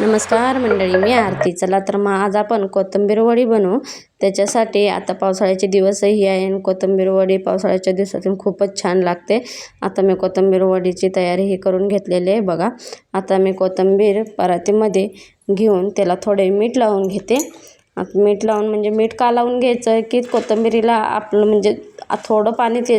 नमस्कार मंडळी मी आरती. चला तर मग आज आपण कोथिंबीर वडी बनवू. त्याच्यासाठी आता पावसाळ्याचे दिवसही आहे आणि कोथिंबीर वडी पावसाळ्याच्या दिवसातून खूपच छान लागते. आता मी कोथिंबीर वडीची तयारीही करून घेतलेली आहे बघा. आता मी कोथिंबीर परातीमध्ये घेऊन त्याला थोडे मीठ लावून घेते. आता मीठ लावून म्हणजे मीठ का लावून घ्यायचं? की कोथिंबीरीला आपलं म्हणजे थोडं पाणी ते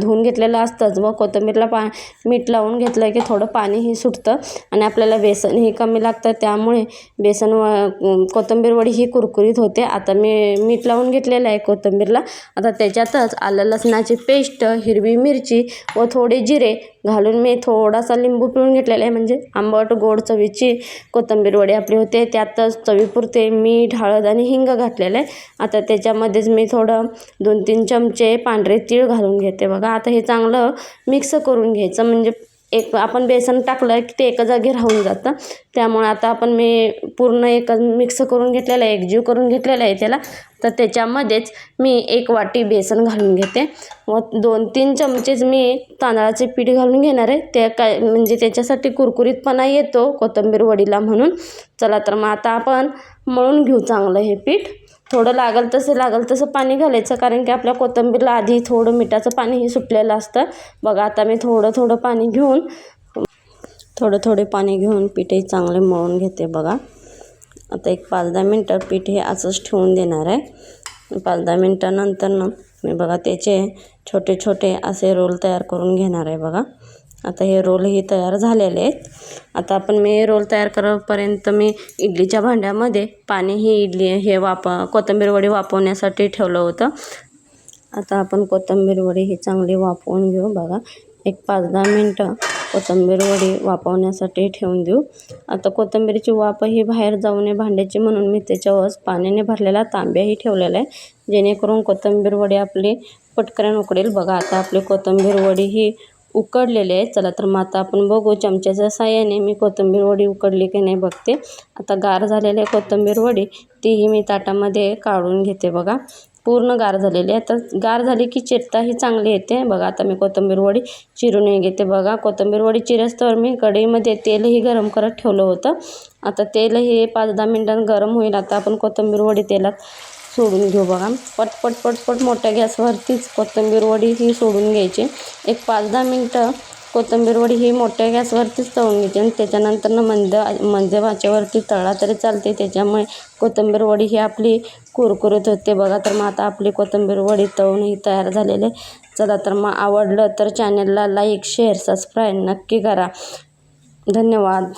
धुवून घेतलेलं असतंच. मग कोथिंबीरला पा मीठ लावून घेतलं की थोडं पाणीही सुटतं आणि आपल्याला बेसनही कमी लागतं. त्यामुळे बेसन व कोथिंबीर वडी ही कुरकुरीत होते. आता मी मीठ लावून घेतलेलं आहे कोथिंबीरला. आता त्याच्यातच आलं लसणाची पेस्ट हिरवी मिरची व थोडे जिरे घालून मी थोडासा लिंबू पिळून घेतलेला आहे. म्हणजे आंबट गोड चवीची कोथिंबीर वडी आपली होते. त्यातच चवीपुरते मीठ हळद आणि हिंग घातलेलं आहे. आता त्याच्यामध्येच मी थोडं दोन तीन चमचे पांढरे तीळ घालून घेते. बघा आता हे चांगलं मिक्स करून घ्यायचं. म्हणजे एक आपण बेसन टाकलं की ते एका जागी राहून जातं. त्यामुळे आता आपण मी पूर्ण एक मिक्स करून घेतलेलं आहे एकजीव करून घेतलेलं आहे त्याला. तर त्याच्यामध्येच मी एक वाटी बेसन घालून घेते. व दोन तीन चमचेच मी तांदळाचे पीठ घालून घेणार आहे. ते काय म्हणजे त्याच्यासाठी कुरकुरीतपणा येतो कोथिंबीर वडीला म्हणून. चला तर मग आता आपण मळून घेऊ चांगलं हे पीठ. थोडं लागल तसं लागल तसं पाणी घालायचं कारण की आपल्या कोथिंबीरला आधी थोडं मिठाचं पाणीही सुटलेलं असतं. बघा आता मी थोडं थोडं पाणी घेऊन थोडं थोडे पाणी घेऊन पीठही चांगले मळून घेते बघा. आता एक पाच दहा मिनटं पीठ हे असंच ठेवून देणार आहे. पाच दहा मिनटानंतर ना मी बघा त्याचे छोटे छोटे असे रोल तयार करून घेणार आहे बघा. आता हे रोलही तयार झालेले आहेत. आता आपण मी रोल तयार करेपर्यंत मी इडलीच्या भांड्यामध्ये पाणी ही इडली हे वाप कोथिंबीर वडी वापवण्यासाठी ठेवलं होतं. आता आपण कोथिंबीर वडी ही चांगली वाफवून घेऊ बघा. एक पाच दहा मिनटं कोथिंबीर वडी वाफवण्यासाठी ठेवून देऊ. आता कोथंबीरची वाफ ही बाहेर जाऊ नये भांड्याची म्हणून मी त्याच्यावर पाण्याने भरलेला तांब्याही ठेवलेला आहे. जेणेकरून कोथिंबीर वडी आपली पटकन उकडेल. बघा आता आपली कोथिंबीर वडी ही उकडलेले आहे चला तर मग आता आपण बघू चमच्याच्या साह्याने मी कोथिंबीर वडी उकडली की नाही बघते. आता गार झालेली आहे कोथिंबीर वडी तीही मी ताटामध्ये काढून घेते बघा. पूर्ण गार झालेली आहे तर गार झाली की चिरताही चांगली येते. बघा आता मी कोथिंबीर वडी चिरूनही घेते बघा. कोथिंबीर वडी चिरस्तवर मी कढईमध्ये तेलही गरम करत ठेवलं होतं. आता तेलही पाच दहा मिनटांत गरम होईल. आता आपण कोथिंबीर वडी तेलात सोडून घेऊ बघा. पटपट पटपट मोठ्या गॅसवरतीच कोथिंबीर वडी ही सोडून घ्यायची. एक पाच दहा मिनटं कोथिंबीर वडी ही मोठ्या गॅसवरतीच तळून घ्यायची आणि त्याच्यानंतर मंद मंद वाचेवरती तळा तरी चालते त्याच्यामुळे कोथिंबीर वडी ही आपली कुरकुरीत होते बघा. तर मग आता आपली कोथिंबीर वडी तळूनही तयार झालेले चला तर मग आवडलं तर चॅनलला लाईक शेअर सबस्क्राईब नक्की करा. धन्यवाद.